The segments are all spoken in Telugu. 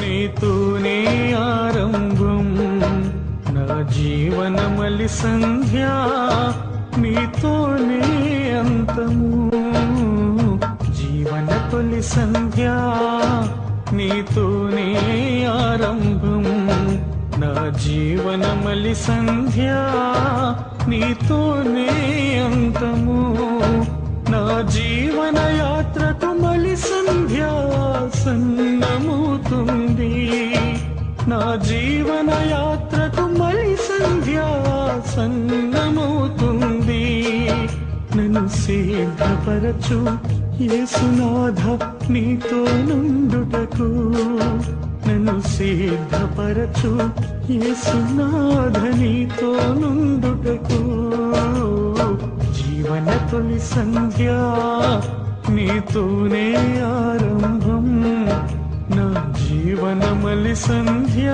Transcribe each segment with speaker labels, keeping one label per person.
Speaker 1: నీతోనే ఆరంభం. నా జీవనమలి సంధ్య నీతోనే అంతము. జీవన తొలి సంధ్య నీతోనే ఆరంభం. నా జీవనమలి సంధ్య నీతోనే అంతము. నా జీవన యాత్రకు మలి సంధ్యాసన్నమవుతుంది. నా జీవన యాత్రకు మళ్ళీ సంధ్యాసన్నమవుతుంది. నన్ను సిద్ధపరచు యేసునాథ నీతో నుండుటకు. నన్ను సిద్ధపరచు యేసునాథ నీతో నుండుటకు. జీవన తొలి సంధ్యా నీతోనే ఆరంభం. నా జీవనమలి సంధ్య.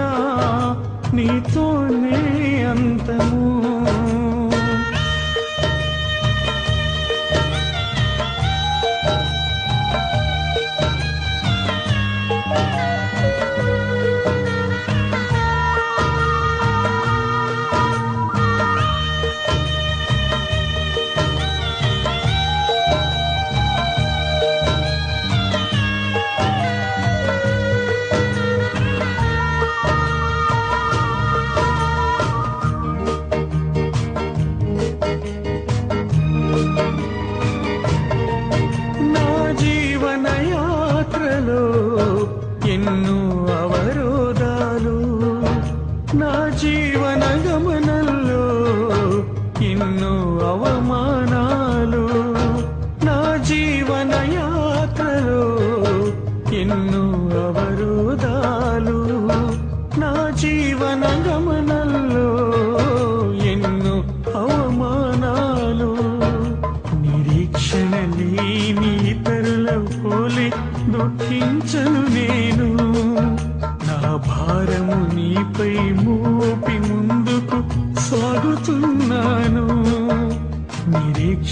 Speaker 1: నీతోనే అంతము. ఎన్నో అవరోధాలు. నా జీవన గమనంలో ఎన్నో అవమానాలు. నా జీవన యాత్రలో ఎన్నో అవరోధాలు. నా జీవన గమనంలో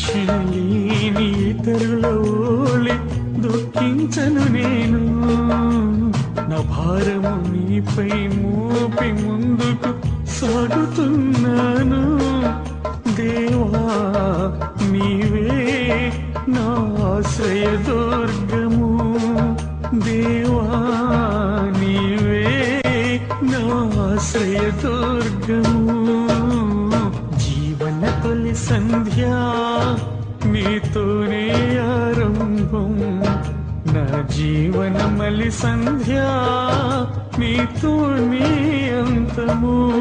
Speaker 1: నిరీక్షణ లేని ఇతరుల దుఃఖించను నేను. నా భారము నీపై మోపి ముందుకు సాగుతున్నాను. దేవా నీవే నా ఆశ్రయ దుర్గము. దేవా సంధ్యా నీతోనే ఆరంభం. నా జీవన మలి సంధ్య నీతోనే అంతము.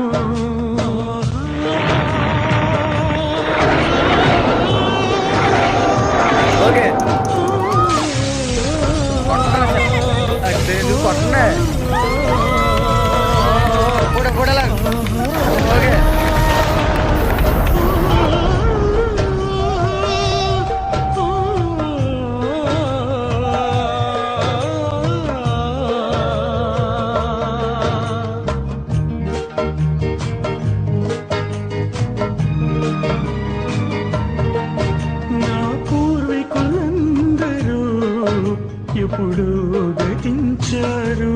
Speaker 1: ఎప్పుడు గతించారు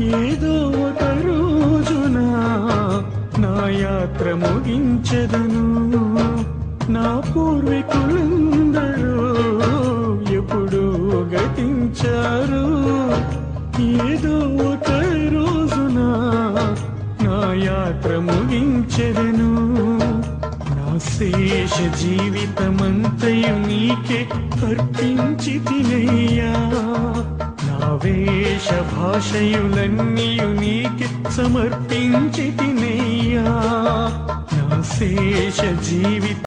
Speaker 1: ఏదో ఒక రోజున నా యాత్ర ముగించదను. నా పూర్వీకులందరూ ఎప్పుడు గతించారు ఏదో ఒక రోజున నా యాత్ర ముగించదను. శేష జీవితమంతయు నీకే అర్పించి తినయ్యా. నా వేష భాషయులన్నీయు నీకే సమర్పించి తినయ్యా. నా శేష జీవిత